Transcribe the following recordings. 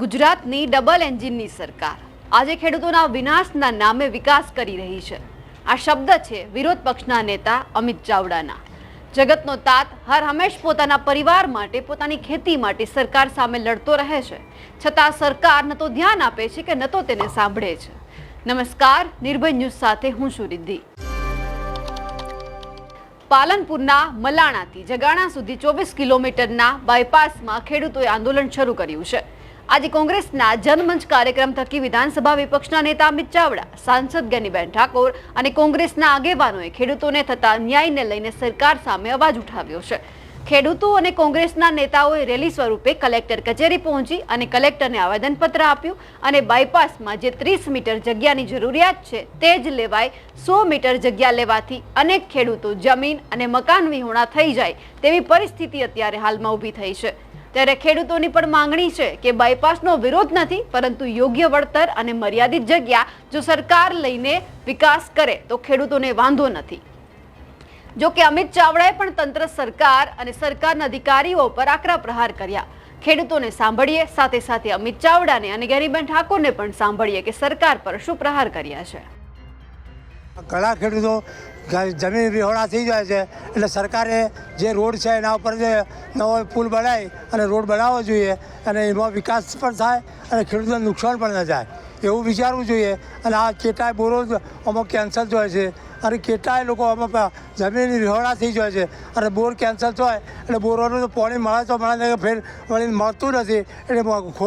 ગુજરાતની ડબલ એન્જિનની સરકાર. આજે ખેડૂતોના વિનાશના નામે વિકાસ કરી રહી છે. આ શબ્દ છે વિરોધ પક્ષના નેતા અમિત ચાવડાના. જગતનો તાત હર હંમેશ પોતાના પરિવાર માટે, પોતાની ખેતી માટે સરકાર સામે લડતો રહે છે. છતાં સરકાર ન તો ધ્યાન આપે છે કે ન તો તેને સાંભળે છે. નમસ્કાર, નિર્ભય ન્યૂઝ સાથે હું છું રિદ્ધિ. પાલનપુરના મલાણાથી જગાણા સુધી ચોવીસ કિલોમીટરના બાયપાસમાં ખેડૂતોએ આંદોલન શરૂ કર્યું છે. આજે કોંગ્રેસના જનમંચ કાર્યક્રમ થકી વિધાનસભા વિપક્ષના નેતા અમિત ચાવડા, સાંસદ ગનીબેન ઠાકોર અને કોંગ્રેસના આગેવાનોએ ખેડૂતોને થતા ન્યાયને લઈને સરકાર સામે અવાજ ઉઠાવ્યો છે. ખેડૂતો અને કોંગ્રેસના નેતાઓએ રેલી સ્વરૂપે કલેક્ટર કચેરી પહોંચી અને કલેક્ટરને આવેદનપત્ર આપ્યું અને બાયપાસમાં જે ત્રીસ મીટર જગ્યાની જરૂરિયાત છે તે જ લેવાય. સો મીટર જગ્યા લેવાથી અનેક ખેડૂતો જમીન અને મકાન વિહોણા થઈ જાય તેવી પરિસ્થિતિ અત્યારે હાલમાં ઊભી થઈ છે. ત્યારે ખેડૂતોની પણ માંગણી છે કે બાયપાસનો વિરોધ નથી, પરંતુ યોગ્ય વળતર અને મર્યાદિત જગ્યા જો સરકાર લઈને વિકાસ કરે, તો ખેડૂતોને વાંધો નથી. જો કે અમિત ચાવડાએ પણ તંત્ર સરકાર અને સરકારના અધિકારીઓ પર આકરા પ્રહાર કર્યા. ખેડૂતોને સાંભળીએ, સાથે સાથે અમિત ચાવડાને અને ગેરીબેન ઠાકોરને પણ સાંભળીએ કે સરકાર પર શું પ્રહાર કર્યા છે. ઘણા ખેડૂતો જમીન વિહોણા થઈ જાય છે. એટલે સરકારે જે રોડ છે એના ઉપર જે નવો પુલ બનાવી અને રોડ બનાવવો જોઈએ અને એમાં વિકાસ પણ થાય અને ખેડૂતોને નુકસાન પણ ન જાય એવું વિચારવું જોઈએ. અને આ કેટલાય બોરો અમુક કેન્સલ થાય છે. અને કેટલાય લોકો અમુક જમીન વિહોણા થઈ જાય છે. અને બોર કેન્સલ થાય એટલે બોરોનું તો પાણી મળે તો મળે ફેર વળી મળતું નથી. એટલે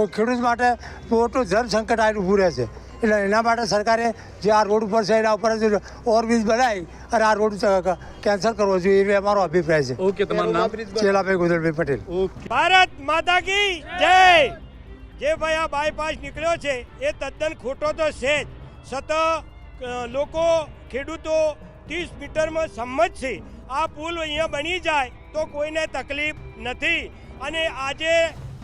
ખેડૂત માટે મોટું જળ સંકટ આવેલું ઊભું રહે છે. એટલે એના માટે સરકારે જે આ રોડ ઉપર છે એના ઉપર ઓવરબ્રિજ બનાવી અને આ રોડ કેન્સલ કરવો જોઈએ એ અમારો અભિપ્રાય છે. ઓકે તમારું નામ? ચેલાભાઈ ગોદરભાઈ પટેલ. ભારત માતા કી જય! જે ભાઈ આ બાયપાસ નીકળ્યો છે એ તદ્દન ખોટો તો છે જ. સત લોકો ખેડૂતો ત્રીસ મીટરમાં સંમત છે. આ પુલ અહીંયા બની જાય તો કોઈને તકલીફ નથી. અને આજે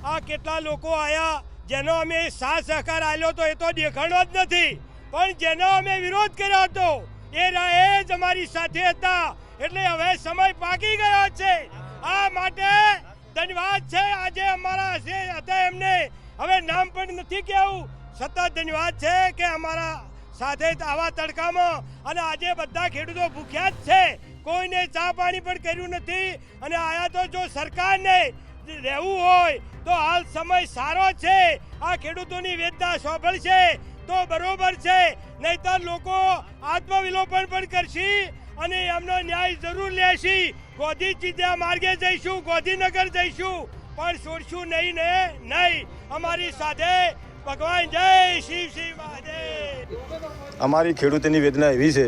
આ કેટલા લોકો આયા જેનો અમે સાથ સહકાર આપ્યો હતો એ તો દેખાણો જ નથી. પણ જેનો અમે વિરોધ કર્યો હતો, એ એ જ અમારી સાથે હતા. એટલે હવે સમય પાકી ગયો છે. આ માટે ધન્યવાદ છે. આજે અમારા જે હતા એમને હવે નામ પણ નથી કહેવું સતત ધન્યવાદ છે કે અમારા સાથે આવા તડકામાં અને આજે બધા ખેડૂતો ભૂખ્યા જ છે. કોઈને ચા પાણી પણ કર્યું નથી. અને આયા તો જો સરકારને રહેવું હોય તો હાલ સમય સારો છે. આ ખેડૂતોની વેદના સોંભળશે તો બરોબર છે. નહીતર લોકો આત્મવિલોપન પણ કરશે અને એમનો ન્યાય જરૂર લેશી. ગોધી ચીધા માર્ગે જઈશું, ગોધીનગર જઈશું. પણ છોડશું નહીં ને, નહીં. અમારી સાથે ભગવાન જય શિવ શિવ મહાદેવ. અમારી ખેડૂતોની વેદના એવી છે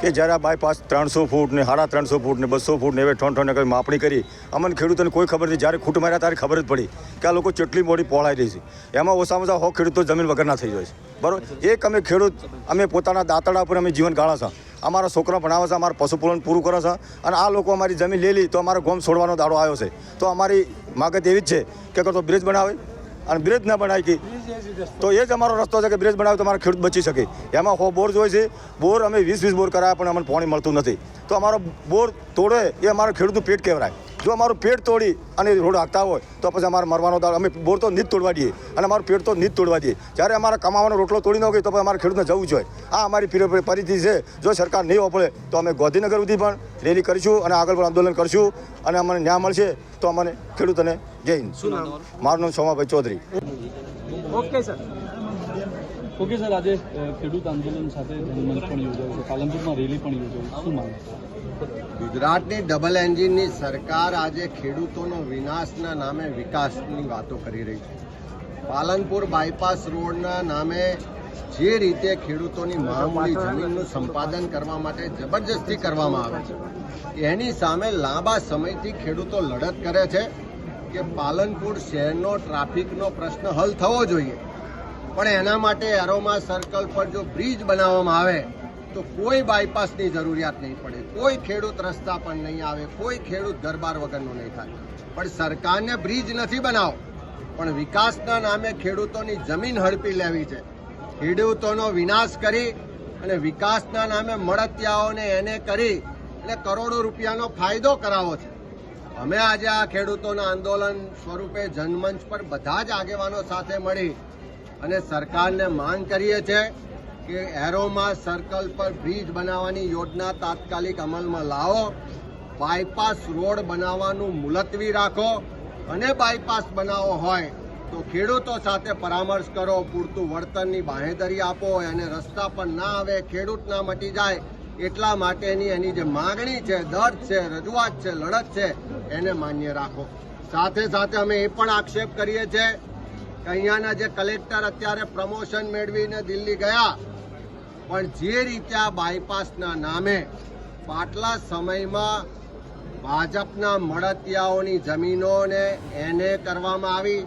કે જ્યારે આ બાયપાસ ત્રણસો ફૂટ ને સાડા ત્રણસો ફૂટ ને બસો ફૂટ ને એવે ઠોન ઠોન કરી માપણી કરી, અમને ખેડૂતોને કોઈ ખબર નથી જ્યારે ખૂટ માર્યા ત્યારે ખબર જ પડી કે આ લોકો ચટલી મોડી પહોળાઈ રહી છે. એમાં ઓછામાં ઓછા હો ખેડૂતો જમીન વગરના થઈ જાય છે. બરાબર? એક અમે ખેડૂત, અમે પોતાના દાંતડા પર અમે જીવન ગાળા છે. અમારા છોકરા ભણાવે છે, અમારા પશુપાલન પૂરું કરે છે અને આ લોકો અમારી જમીન લે લી તો અમારો ગોમ છોડવાનો દાડો આવ્યો છે. તો અમારી માગત એવી જ છે કે તો બ્રિજ બનાવે અને બ્રિજ ના બનાવી તો એ જ અમારો રસ્તો છે કે બ્રિજ બનાવે તો અમારો ખેડૂત બચી શકે. એમાં હો બોર જોઈએ છે. બોર અમે વીસ વીસ બોર કરાયા, પણ અમને પાણી મળતું નથી. તો અમારો બોર તોડે એ અમારો ખેડૂતનું પેટ કહેવાય જો અમારું પેટ તોડી અને રોડ હાંકતા હોય તો પછી અમારે મરવાનો દાળ અમે બોર તો નીત તોડવા દઈએ. અને અમારું પેટ તો નીત તોડવા દઈએ. જ્યારે અમારા કમાવાનો રોટલો તોડી ન ગયો તો પછી અમારે ખેડૂતને જવું જોઈએ આ અમારી પરિસ્થિતિ છે. જો સરકાર નહીં વાપરે તો અમે ગાંધીનગર સુધી પણ રેલી કરીશું અને આગળ પણ આંદોલન કરીશું અને અમને ન્યાય મળશે તો અમને ખેડૂતોને જય હિન્દ. મારું નામ Somabhai Chaudhary. Okay sir. Okay sir, આજે ખેડૂત આંદોલન સાથે જનમંચ પણ યોજાયું છે. પાલનપુરમાં રેલી પણ યોજાયું શું માનો ગુજરાતની ડબલ એન્જિનની સરકાર આજે ખેડૂતોનો વિનાશના નામે વિકાસની વાતો કરી રહી છે. પાલનપુર બાયપાસ રોડના નામે જે રીતે ખેડૂતોની મામૂલી જમીનનું સંપાદન કરવા માટે જબરજસ્તી કરવામાં આવે છે, એની સામે લાંબા સમયથી ખેડૂતો લડત કરે છે કે પાલનપુર શહેરનો ટ્રાફિકનો પ્રશ્ન હલ થવો જોઈએ. પણ એના માટે એરોમા સર્કલ પર જો બ્રિજ બનાવવામાં આવે, તો કોઈ બાયપાસની જરૂરિયાત નહીં પડે. કોઈ ખેડૂત રસ્તા પણ નહીં આવે, કોઈ ખેડૂત દરબાર વગરનું નહીં થાય. પણ સરકારને બ્રિજ નથી બનાવો. પણ વિકાસના નામે ખેડૂતોની જમીન હડપી લેવી છે. ખેડૂતોનો વિનાશ કરી અને વિકાસના નામે મળતિયાઓને એને કરી એટલે કરોડો રૂપિયાનો ફાયદો કરાવો છે. અમે આજે આ ખેડૂતોના આંદોલન સ્વરૂપે જનમંચ પર બધા જ આગેવાનો સાથે મળી અને સરકારને માંગ કરીએ છીએ કે એરોમાં સર્કલ પર બ્રિજ બનાવવાની યોજના તાત્કાલિક અમલમાં લાવો, બાયપાસ રોડ બનાવવાનું મુલતવી રાખો અને બાયપાસ બનાવવો હોય તો ખેડૂતો સાથે પરામર્શ કરો, પૂરતું વળતરની બાંહેધરી આપો અને રસ્તા પર ના આવે, ખેડૂત ના મટી જાય એટલા માટેની એની જે માગણી છે, દર્દ છે, રજૂઆત છે, લડત છે, એને માન્ય રાખો. સાથે સાથે અમે એ પણ આક્ષેપ કરીએ છીએ અહીંયાના જે કલેક્ટર અત્યારે પ્રમોશન મેળવીને દિલ્હી ગયા, પણ જે રીતે આ બાયપાસના નામે પાટલા સમયમાં ભાજપના મળતિયાઓની જમીનોને એને કરવામાં આવી,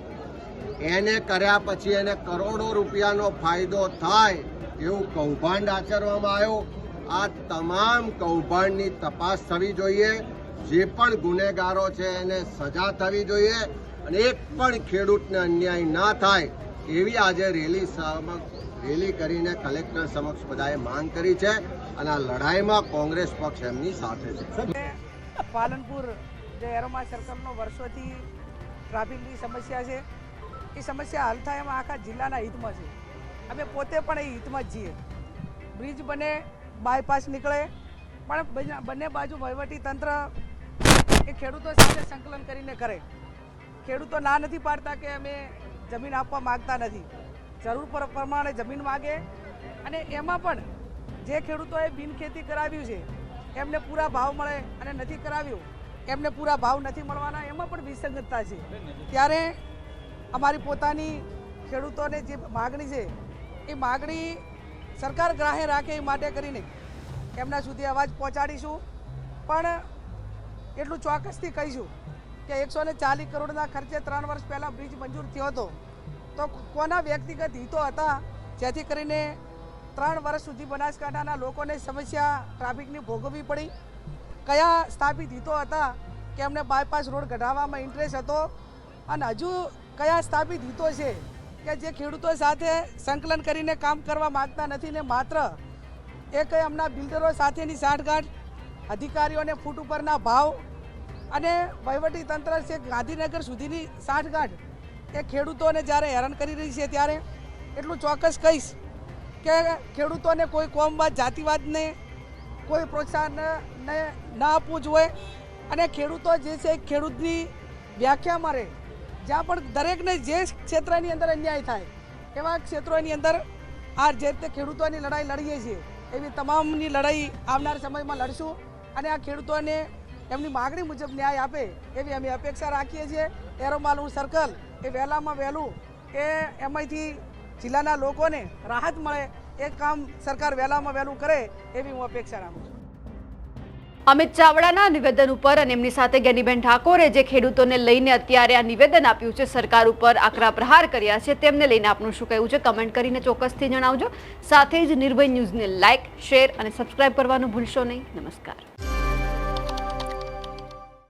એને કર્યા પછી એને કરોડો રૂપિયાનો ફાયદો થાય એવું કૌભાંડ આચરવામાં આવ્યું. આ તમામ કૌભાંડની તપાસ થવી જોઈએ, જે પણ ગુનેગારો છે એને સજા થવી જોઈએ. અને એક પણ ખેડૂતને અન્યાય ના થાય એવી આજે રેલી રેલી કરીને કલેક્ટર સમક્ષ બધાએ માંગ કરી છે અને આ લડાઈમાં કોંગ્રેસ પક્ષ એમની સાથે છે. પાલનપુર જે એરોમા સરકારનો વર્ષોથી ટ્રાફિકની સમસ્યા છે, એ સમસ્યા હલ થાય એમાં આખા જિલ્લાના હિતમાં છે. અમે પોતે પણ એ હિતમાં જ છીએ. બ્રિજ બને, બાયપાસ નીકળે, પણ બંને બાજુ વહીવટી તંત્ર એ ખેડૂતો સાથે સંકલન કરીને કરે. ખેડૂતો ના નથી પાડતા કે અમે જમીન આપવા માગતા નથી. જરૂર પર પ્રમાણે જમીન માગે અને એમાં પણ જે ખેડૂતોએ બિનખેતી કરાવ્યું છે, એમને પૂરા ભાવ મળે અને નથી કરાવ્યું, એમને પૂરા ભાવ નથી મળવાના, એમાં પણ વિસંગતતા છે. ત્યારે અમારી પોતાની ખેડૂતોને જે માગણી છે, એ માગણી સરકાર ગ્રાહે રાખે એ માટે કરીને એમના સુધી અવાજ પહોંચાડીશું. પણ એટલું ચોક્કસથી કહીશું કે એકસો ને ચાલીસ કરોડના ખર્ચે ત્રણ વર્ષ પહેલાં બ્રિજ મંજૂર થયો હતો. તો કોના વ્યક્તિગત હિતો હતા? જેથી કરીને ત્રણ વર્ષ સુધી બનાસકાંઠાના લોકોને સમસ્યા ટ્રાફિકની ભોગવવી પડી. કયા સ્થાપિત હિતો હતા? કે એમને બાયપાસ રોડ કઢાવવામાં ઇન્ટરેસ્ટ હતો? અને હજુ કયા સ્થાપિત હિતો છે? કે જે ખેડૂતો સાથે સંકલન કરીને કામ કરવા માગતા નથી ને માત્ર એક અમના બિલ્ડરો સાથેની સાંઠગાંઠ, અધિકારીઓને ફૂટ ઉપરના ભાવ અને તંત્ર છે ગાંધીનગર સુધીની સાંઠગાંઠ. એ ખેડૂતોને જ્યારે હેરાન કરી રહી છે ત્યારે એટલું ચોક્કસ કહીશ કે ખેડૂતોને કોઈ કોમવાદ, જાતિવાદને કોઈ પ્રોત્સાહન ને આપવું જોઈએ. અને ખેડૂતો જે છે ખેડૂતની વ્યાખ્યા મારે. જ્યાં પણ દરેકને જે ક્ષેત્રની અંદર અન્યાય થાય, એવા ક્ષેત્રોની અંદર આ જે રીતે ખેડૂતોની લડાઈ લડીએ છીએ, એવી તમામની લડાઈ આવનાર સમયમાં લડશું. અને આ ખેડૂતોને એમની માગણી મુજબ ન્યાય આપે એવી અમે અપેક્ષા રાખીએ છીએ. એરોમાલું સર્કલ એ વહેલામાં વહેલું એ એમાંથી જિલ્લાના લોકોને રાહત મળે, એ કામ સરકાર વહેલામાં વહેલું કરે એવી હું અપેક્ષા રાખું છું. અમિત ચાવડાના નિવેદન ઉપર અને એમની સાથે ગેનીબેન ઠાકોરે જે ખેડૂતોને લઈને અત્યારે આ નિવેદન આપ્યું છે, સરકાર ઉપર આકરા પ્રહાર કર્યા છે, તેમને લઈને આપનું શું કહેવું છે, કમેન્ટ કરીને ચોક્કસથી જણાવજો. સાથે જ નિર્ભય ન્યૂઝને લાઇક શેર અને સબસ્ક્રાઇબ કરવાનું ભૂલશો નહીં. નમસ્કાર.